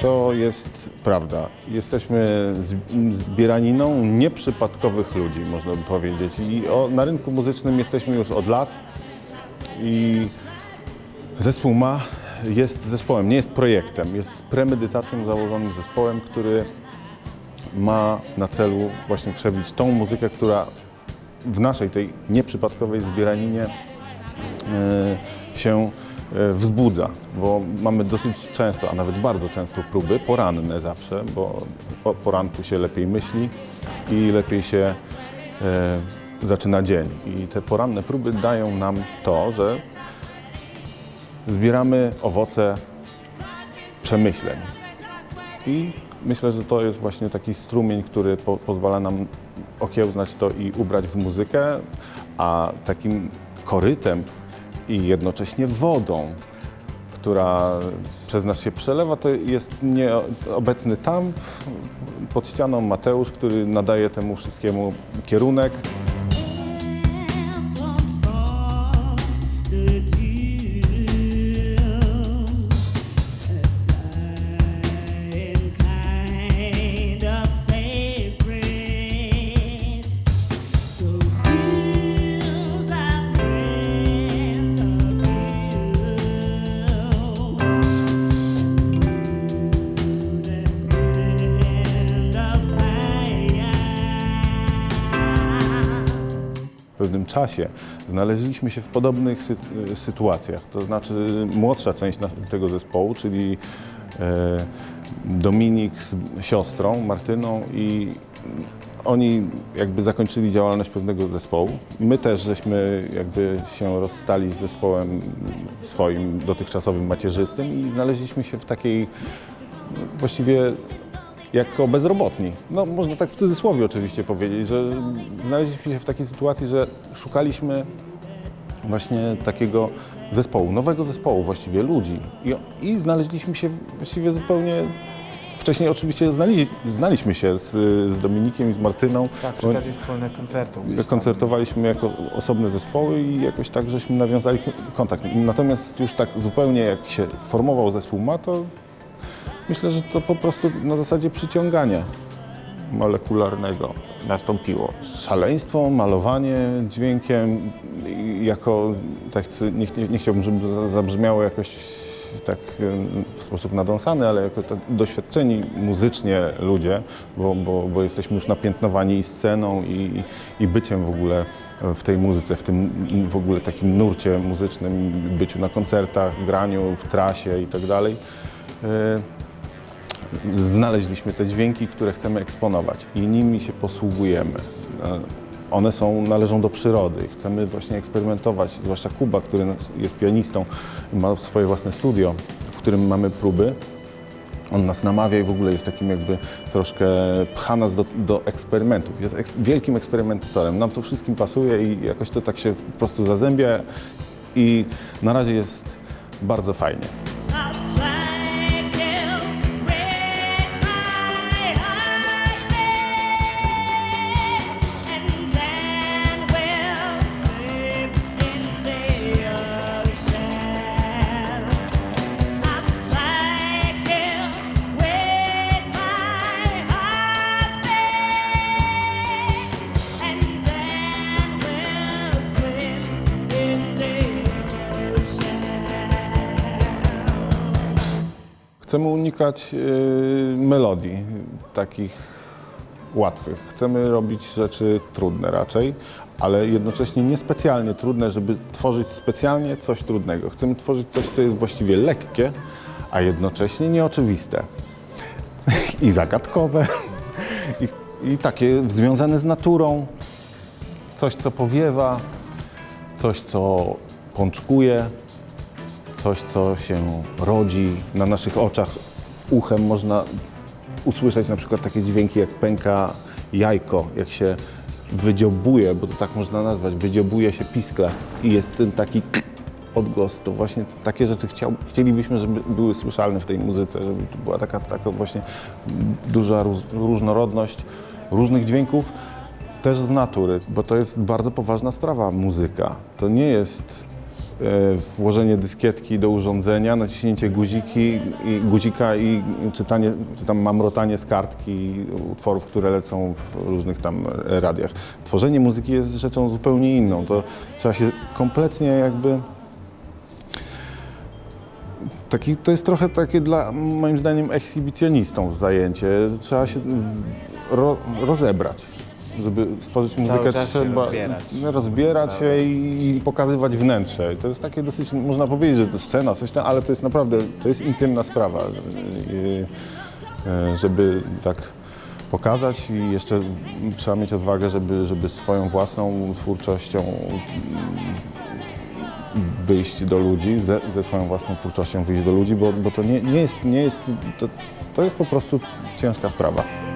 To jest prawda. Jesteśmy zbieraniną nieprzypadkowych ludzi, można by powiedzieć. I o, na rynku muzycznym jesteśmy już od lat. I zespół ma, jest zespołem, nie jest projektem, jest premedytacją założonym zespołem, który ma na celu właśnie krzewić tą muzykę, która w naszej tej nieprzypadkowej zbieraninie e, się e, wzbudza, bo mamy dosyć często, a nawet bardzo często próby, poranne zawsze, bo po poranku się lepiej myśli i lepiej się e, zaczyna dzień. I te poranne próby dają nam to, że zbieramy owoce przemyśleń. I myślę, że to jest właśnie taki strumień, który po, pozwala nam okiełznać to i ubrać w muzykę, a takim korytem i jednocześnie wodą, która przez nas się przelewa, to jest nieobecny tam pod ścianą Mateusz, który nadaje temu wszystkiemu kierunek. Czasie znaleźliśmy się w podobnych sy sytuacjach. To znaczy młodsza część tego zespołu, czyli e, Dominik z siostrą Martyną i oni jakby zakończyli działalność pewnego zespołu. My też żeśmy jakby się rozstali z zespołem swoim dotychczasowym macierzystym i znaleźliśmy się w takiej właściwie jako bezrobotni. No można tak w cudzysłowie oczywiście powiedzieć, że znaleźliśmy się w takiej sytuacji, że szukaliśmy właśnie takiego zespołu, nowego zespołu właściwie ludzi i, i znaleźliśmy się właściwie zupełnie Wcześniej oczywiście znali, znaliśmy się z, z Dominikiem i z Martyną. Tak, przy okazji wspólnych koncertów. koncertowaliśmy jako osobne zespoły i jakoś tak żeśmy nawiązali kontakt. Natomiast już tak zupełnie jak się formował zespół ma, to myślę, że to po prostu na zasadzie przyciągania molekularnego nastąpiło. Szaleństwo, malowanie dźwiękiem jako, tak nie, nie, nie chciałbym, żeby za- zabrzmiało jakoś tak e, w sposób nadąsany, ale jako doświadczeni muzycznie ludzie, bo, bo, bo jesteśmy już napiętnowani i sceną i, i byciem w ogóle w tej muzyce, w tym w ogóle takim nurcie muzycznym, byciu na koncertach, graniu w trasie i tak dalej. Znaleźliśmy te dźwięki, które chcemy eksponować i nimi się posługujemy. E, One są, należą do przyrody. Chcemy właśnie eksperymentować, zwłaszcza Kuba, który jest pianistą, ma swoje własne studio, w którym mamy próby. On nas namawia i w ogóle jest takim jakby troszkę pcha nas do, do eksperymentów. Jest eks, wielkim eksperymentatorem. Nam to wszystkim pasuje i jakoś to tak się po prostu zazębia i na razie jest bardzo fajnie. Chcemy unikać y, melodii takich łatwych. Chcemy robić rzeczy trudne raczej, ale jednocześnie niespecjalnie trudne, żeby tworzyć specjalnie coś trudnego. Chcemy tworzyć coś, co jest właściwie lekkie, a jednocześnie nieoczywiste i zagadkowe i, i takie związane z naturą. Coś, co powiewa, coś, co pączkuje, coś, co się rodzi na naszych oczach. Uchem można usłyszeć na przykład takie dźwięki, jak pęka jajko, jak się wydziobuje, bo to tak można nazwać, wydziobuje się piskle i jest ten taki odgłos. To właśnie takie rzeczy chciał, chcielibyśmy, żeby były słyszalne w tej muzyce, żeby była taka, taka właśnie duża róż, różnorodność różnych dźwięków też z natury, bo to jest bardzo poważna sprawa, muzyka. To nie jest włożenie dyskietki do urządzenia, naciśnięcie guziki, i, guzika i czytanie, czy tam mamrotanie z kartki utworów, które lecą w różnych tam radiach. Tworzenie muzyki jest rzeczą zupełnie inną. To trzeba się kompletnie jakby Taki, to jest trochę takie dla, moim zdaniem, ekshibicjonistą zajęcie. Trzeba się w- ro, rozebrać, żeby stworzyć muzykę. czas się trzeba rozbierać. rozbierać się i, i pokazywać wnętrze. To jest takie dosyć, można powiedzieć, że to scena, coś tam, ale to jest naprawdę, to jest intymna sprawa, I, e, żeby tak pokazać i jeszcze trzeba mieć odwagę, żeby, żeby swoją własną twórczością wyjść do ludzi, ze, ze swoją własną twórczością wyjść do ludzi, bo, bo to nie, nie jest, nie jest to, to jest po prostu ciężka sprawa.